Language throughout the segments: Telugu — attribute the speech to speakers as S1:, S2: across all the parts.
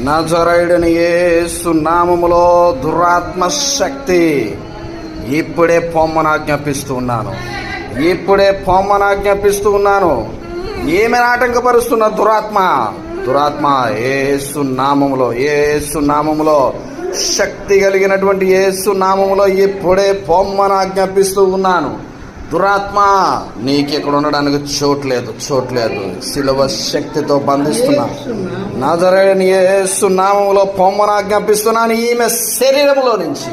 S1: నజరైడని ఏసు నామములో దురాత్మ శక్తి ఇప్పుడే పొమ్మను ఆజ్ఞాపిస్తూ ఉన్నాను. ఇప్పుడే పొమ్మను ఆజ్ఞాపిస్తూ ఉన్నాను. ఏమి ఆటంకపరుస్తున్న దురాత్మ? దురాత్మ ఏసు నామములో ఏసు నామములో శక్తి కలిగినటువంటి యేసు నామములో ఇప్పుడే పొమ్మను ఆజ్ఞాపిస్తూ ఉన్నాను. దురాత్మ నీకు ఇక్కడ ఉండడానికి చోట్లేదు చోట్లేదు శిలువ శక్తితో బంధిస్తున్నా. నజరేని యేసు పొమ్మను ఆజ్ఞాపిస్తున్నాను ఈమె శరీరంలో నుంచి.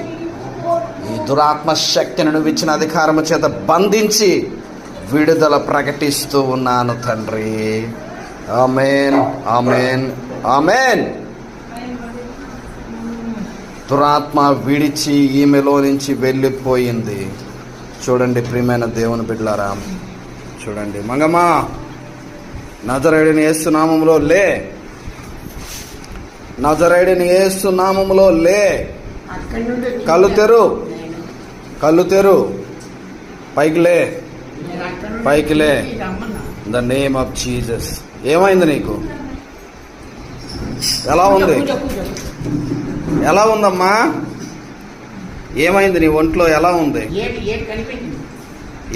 S1: ఈ దురాత్మ శక్తిని నువ్వు ఇచ్చిన అధికారము చేత బంధించి విడుదల ప్రకటిస్తూ ఉన్నాను తండ్రి. Amen amen amen. దురాత్మ విడిచి ఈమెలో నుంచి వెళ్ళిపోయింది. చూడండి ప్రియమైన దేవుని బిడ్డలారా. చూడండి. మంగమ్మా నజరేడిని ఏసునామంలో లే. నజరేడిని ఏసునామంలో లే. కళ్ళు తెరు. కళ్ళు తెరు. పైకి లే. పైకి లే. ద నేమ్ ఆఫ్ జీజస్ ఏమైంది నీకు? ఎలా ఉంది? ఎలా ఉందమ్మా? ఏమైంది నీ ఒంట్లో ఎలా ఉంది?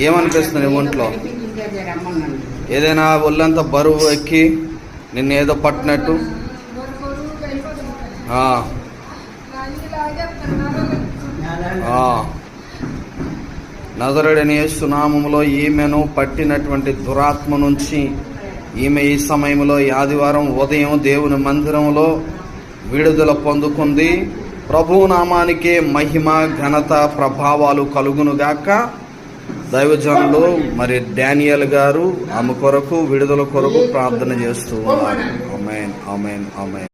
S1: ఏమనిపిస్తుంది నీ ఒంట్లో? ఏదైనా ఒళ్ళంతా బరువు ఎక్కి నిన్ను ఏదో పట్టినట్టు. నజరుడని యేసునామములో ఈమెను పట్టినటువంటి దురాత్మ నుంచి ఈమె ఈ సమయంలో ఆదివారం ఉదయం దేవుని మందిరంలో విడుదల పొందుకుంది. ప్రభునామానికే మహిమ ఘనత ప్రభావాలు కలుగునుగాక దైవజనులు మరి డానియల్ గారు ఆమె కొరకు విడుదల కొరకు ప్రార్థన చేస్తూ ఉన్నారు. Amen amen amen